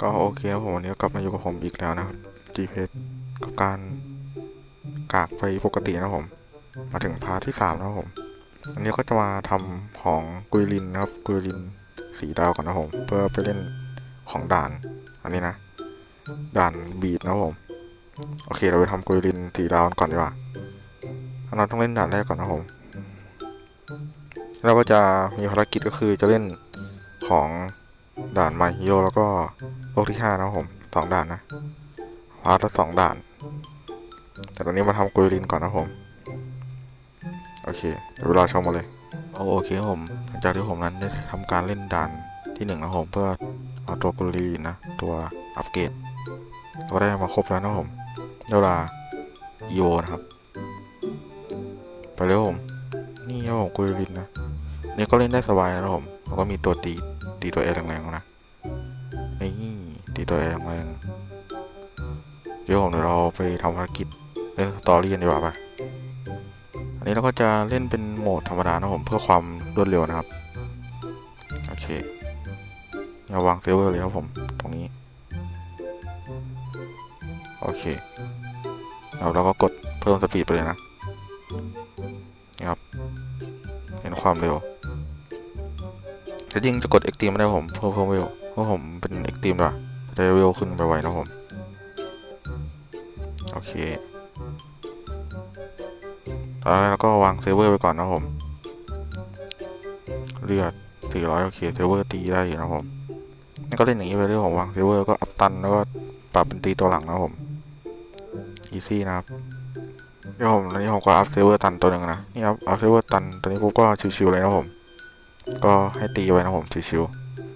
ก็โอเคครับผมวันนี้ก็กลับมาอยู่กับผมอีกแล้วนะครับ g p s กับการกากไฟปกตินะผม มาถึงพาร์ทที่สามนะผม อันนี้ก็จะมาทำของกุยลินนะครับ กุยลินสีดาวก่อนนะผม เพื่อไปเล่นของด่าน อันนี้นะ ด่านบีดนะผม โอเค เราไปทำกุยลินสีดาวก่อนดีกว่าเราต้องเล่นด่านแรกก่อนนะผม เราก็จะมีภารกิจก็คือจะเล่นของ ด่านมาฮิโร่แล้วก็โลกที่ห้านะผมสองด่านนะพาร์ทละสองด่าน แต่ตอนนี้มาทำกุยลินก่อนนะผม โอเคเดี๋ยวเวลาชมมาเลยโอเคผมหลังจากที่ผมนั้นได้ทำการเล่นด่านที่หนึ่งนะผมเพื่อเอาตัวกุยลินนะ ตัวอัปเกรดเราก็ได้มาครบแล้วนะผมเดี๋ยวเวลาอีโวนะครับ ไปเร็วผม นี่ครับผมกุยลินนะนี่ก็เล่นได้สบายนะผมแล้วก็มีตัวตี ตีตัวเอแรงๆนะนี่ตีตัวเอแรงๆเดี๋ยวผมเดี๋ยวเราไปทำภารกิจเล่นสตอรี่กันดีกว่าปะอันนี้เราก็จะเล่นเป็นโหมดธรรมดานะผมเพื่อความรวดเร็วนะครับ โอเคเราวางเซิร์ฟเวอร์เลยครับผมตรงนี้ โอเคแล้วเราก็กดเพิ่มสปีดไปเลยนะนี่ครับ เห็นความเร็ว ถ้ายิ่งจะกด e x t r e m e ไม่ได้ผมเพิ่มเพิ่มเวเพราะผมเป็น e x t r e m e ด้วยจะได้เวลขึ้นไปไวนะผม โอเคตอนแรกเราก็วางเซเวอร์ไปก่อนนะผม เลือด400 โอเคเซเวอร์ตีได้อยู่นะผมนี่ก็เล่นอย่างนี้ไปเรื่อยผมวางเซเวอร์ก็อัพตันแล้วก็ปรับเป็นตีตัวหลังนะผมอีซี่นะครับเดี๋ยวผมตอนนี้ผมก็อัพเซเวอร์ตันตัวหนึ่งนะ นี่ครับอัพเซเวอร์ตันตัวนี้ปุ๊บก็ชิวๆเลยนะผม ก็ให้ตีไว้นะผมชิว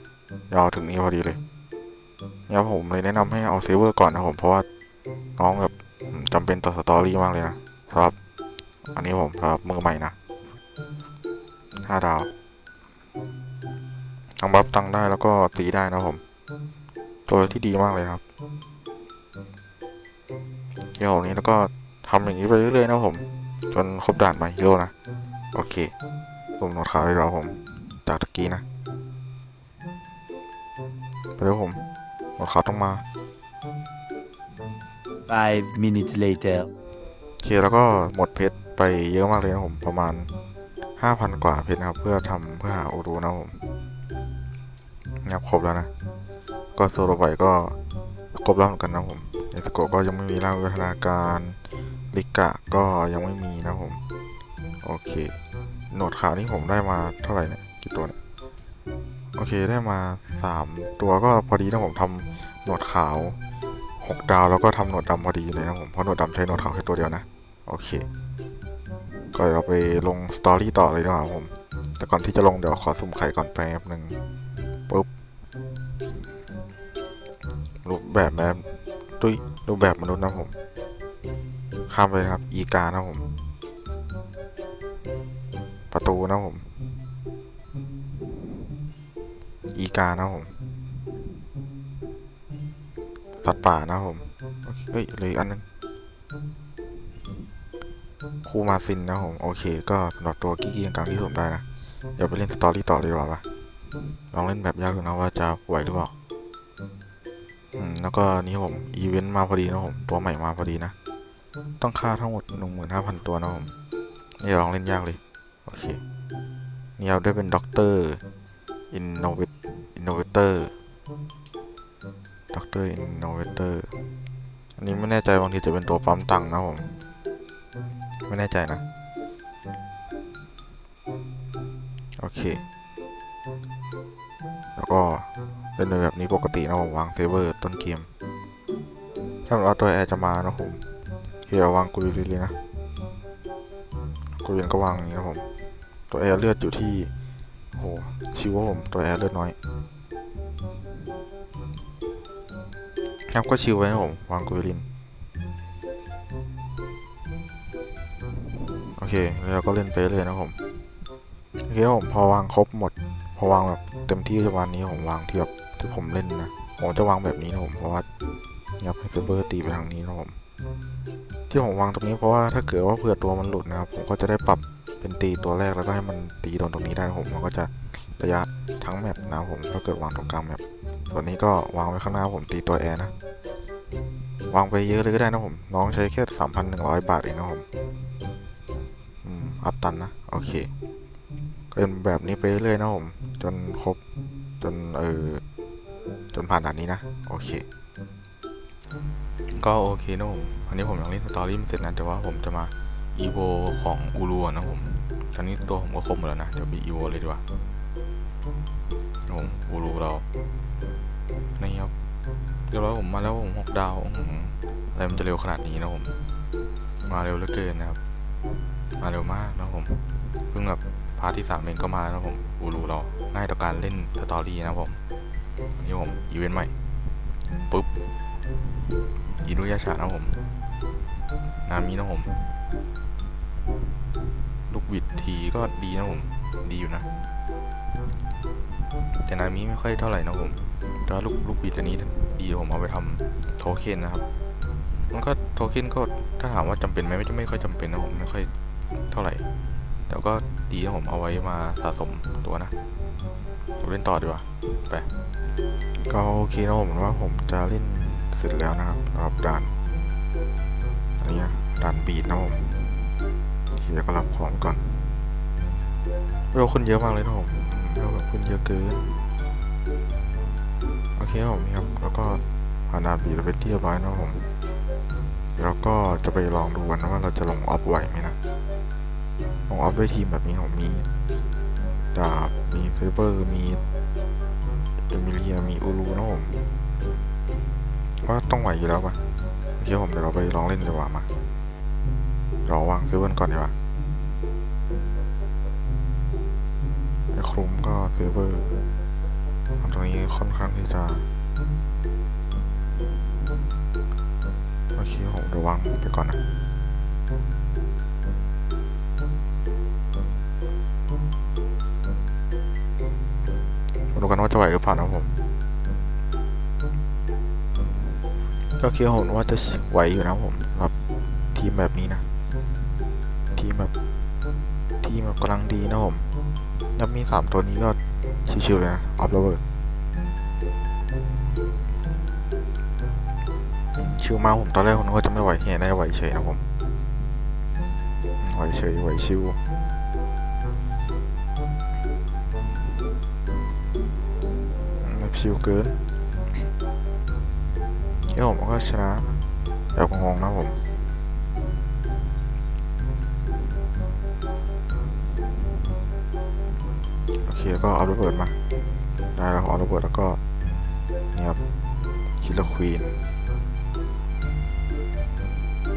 ๆยาวถึงนี้พอดีเลยเนี่ยผมเลยแนะนำให้เอาเซิร์ฟเวอร์ก่อนนะผมเพราะว่าน้องแบบจำเป็นต่อสตอรี่มากเลยนะสำหรับ อันนี้ผมสำหรับมือใหม่นะห้าดาวทั้งบัฟตังได้แล้วก็ตีได้นะผม ตัวที่ดีมากเลยครับเดี๋ยวนี้แล้วก็ทำอย่างนี้ไปเรื่อยๆนะผม จนครบด่านมาฮีโร่นะ โอเคผมหนวดขาวให้เราผม จากตะกี้นะไปเร็วผมหนวดขาวต้องมา Five minutes later. โอเคแล้วก็หมดเพชรไปเยอะมากเลยนะผมประมาณห้าพันกว่าเพชรนะครับ เพื่อทำเพื่อหาโอรูนะผมนะครับครบแล้วนะ ก็โซโลไบก็ครบแล้วเหมือนกันนะผมเนสโกะก็ยังไม่มีร่างวิวัฒนาการลิกะก็ยังไม่มีนะผม โอเคโหนดขาวนี่ผมได้มาเท่าไหร่เนี่ย กี่ตัวเนี่ยโอเคได้มาสามตัวก็พอดีนะผมทำหนวดขาวหกดาวแล้วก็ทำหนวดดำพอดีเลยนะผมเพราะหนวดดำใช้หนวดขาวแค่ตัวเดียวนะ โอเค ก็เดี๋ยวเราไปลงสตอรี่ต่อเลยดีกว่าผม แต่ก่อนที่จะลงเดี๋ยวขอสุ่มไข่ก่อนแป๊บหนึ่งปุ๊บรูปแบบแบบตุ้ยรูปแบบมนุษย์นะผม ข้ามไปครับ อีกานะผม ประตูนะผม อีกานะผมสัตว์ป่านะผมเฮ้ยเลยอันนึงคูมาซินนะผมโอเค ก็สำหรับตัวกี้กี้กลางๆที่ผมได้นะเดี๋ยวไปเล่นสตอรี่ต่อดีกว่าปะลองเล่นแบบยากดูนะว่าจะไหวหรือเปล่าอืมแล้วก็นี่ผมอีเวนต์มาพอดีนะผมตัวใหม่มาพอดีนะต้องค่าทั้งหมดหนึ่งหมื่นห้าพันตัวนะผมนี่ลองเล่นยากเลยโอเคนี่เราได้เป็นด็อกเตอร์ อินโนเวตอินโนเวเตอร์ด็อกเตอร์อินโนเวเตอร์อันนี้ไม่แน่ใจบางทีจะเป็นตัวปั๊มตังค์นะผม ไม่แน่ใจนะ โอเค แล้วก็เล่นในแบบนี้ปกตินะผมวางเซเวอร์ต้นเกม ถ้าเราตัวแอร์จะมานะผมเฮียวางกุยเลยนะกุยนก็วางอย่างนี้นะผม ตัวแอร์เลือดอยู่ที่ โหชิวว่าผมตัวแอร์เลือดน้อยครับก็ชิวไว้นะผมวางกุยลินโอเคแล้วเราก็เล่นไปเลยนะผมโอเคผมพอวางครบหมด พอวางแบบเต็มที่ประมาณนี้ผมวางที่แบบที่ผมเล่นนะผมจะวางแบบนี้นะผมเพราะว่าเนี่ยให้เซิร์ฟเวอร์ตีไปทางนี้นะผมที่ผมวางตรงนี้เพราะว่าถ้าเกิดว่าเผื่อตัวมันหลุดนะครับผมก็จะได้ปรับ เป็นตีตัวแรกแล้วก็ให้มันตีโดนตรงนี้ได้นะผมมันก็จะระยะทั้งแมปนะผมถ้าเกิดวางตรงกลางแมปส่วนนี้ก็วางไว้ข้างหน้าผมตีตัวแอร์นะวางไปเยอะเลยก็ได้นะผม น้องใช้แค่สามพันหนึ่งร้อยบาทเองนะผมอืมอัพตันนะโอเคก็เป็นแบบนี้ไปเรื่อยๆนะผม จนครบจนเออจนผ่านด่านนี้นะโอเค ก็โอเคนะผมอันนี้ผมยังเล่นสตอรี่ไม่เสร็จนะแต่ว่าผมจะมา อีโวของอูรูนะผมตอนนี้ตัวผมก็ครบหมดแล้วนะ เดี๋ยวไปอีโวเลยดีกว่าผมอูรูเรานี่ครับเรียบร้อยผมมาแล้วผมหกดาวอะไรมันจะเร็วขนาดนี้นะผม มาเร็วเหลือเกินนะครับ มาเร็วมากนะผมเพิ่งแบบพาร์ทที่สามเองก็มาแล้วนะผมอูรูเราง่ายต่อการเล่นสตอรี่นะผมนนี่ผมอีเวนต์ใหม่ปุ๊บอินุยาชานะผมนามินะผม ลูกบิดทีก็ดีนะผม ดีอยู่นะ แต่นามิไม่ค่อยเท่าไหร่นะผมแต่ว่าลูกลูกบิดอันนี้ดีผมเอาไปทำโทเค็นนะครับ มันก็โทเค็นก็ถ้าถามว่าจำเป็นไหมไม่ไม่ค่อยจำเป็นนะผมไม่ค่อยเท่าไหร่ แต่ก็ดีนะผมเอาไว้มาสะสมตัวนะเราเล่นต่อดีกว่าไปก็โอเคนะผมว่าผมจะเล่นเสร็จแล้วนะครับรอบด่านอันนี้ด่านบีดนะผม โอเคก็รับของก่อนเวลขึ้นเยอะมากเลยนะผมเวลแบบขึ้นเยอะเกินโอเคครับผมนะครับแล้วก็ผ่านาบีดไปที่เรียบร้อยนะผมแล้วก็จะไปลองดูกันนะว่าเราจะลงออฟไหวไหมนะลงออฟด้วยทีมแบบนี้ผมมีดาบมีเซเบอร์มีเอมิเลียมีอูรูนะผมว่าต้องไหวอยู่แล้วปะโอเคผมเดี๋ยวเราไปลองเล่นดีกว่ามา เราวางซื้อวันก่อนดีกว่าไอ้คลุมก็ซื้อเบอร์ตรงนี้ค่อนข้างที่จะโอเคผมเดี๋ยววางไปก่อนนะดูกันว่าจะไหวหรือเปล่านะผมก็คิดว่าจะไหวอยู่นะผมสำหรับทีมแบบนี้นะ ทีมแบบทีมแบบกำลังดีนะผมแล้วมีสามตัวนี้ก็ชิวๆเลยนะออฟโรเบิร์ชิวมากผมตอนแรกผมนึกว่าจะไม่ไหวที่ไหนได้ไหวเฉยนะผมไหวเฉยไหวชิวชิวเกินที่ผมก็ชนะแบบงงนะผม โอเคก็เอาระเบิดมา ได้แล้วเอาระเบิดแล้วก็เนี่ยครับคิลเลอร์ควีน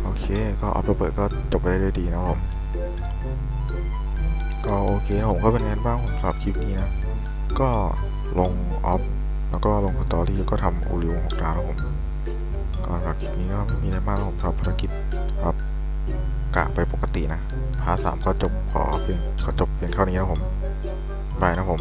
โอเคก็เอาระเบิดก็จบไปได้ด้วยดีนะครับผมก็โอเคผมก็เป็นไงบ้างผมสำหรับคลิปนี้นะ ก็ลงออฟแล้วก็ลงสตอรี่แล้วก็ทำโอริวหกดาวนะครับผมก็สำหรับคลิปนี้ก็ไม่มีอะไรมากครับผมสำหรับภารกิจครับกะไปปกตินะพาสามก็จบขอเพียง ขอจบเพียงเท่านี้นะผมบายนะผม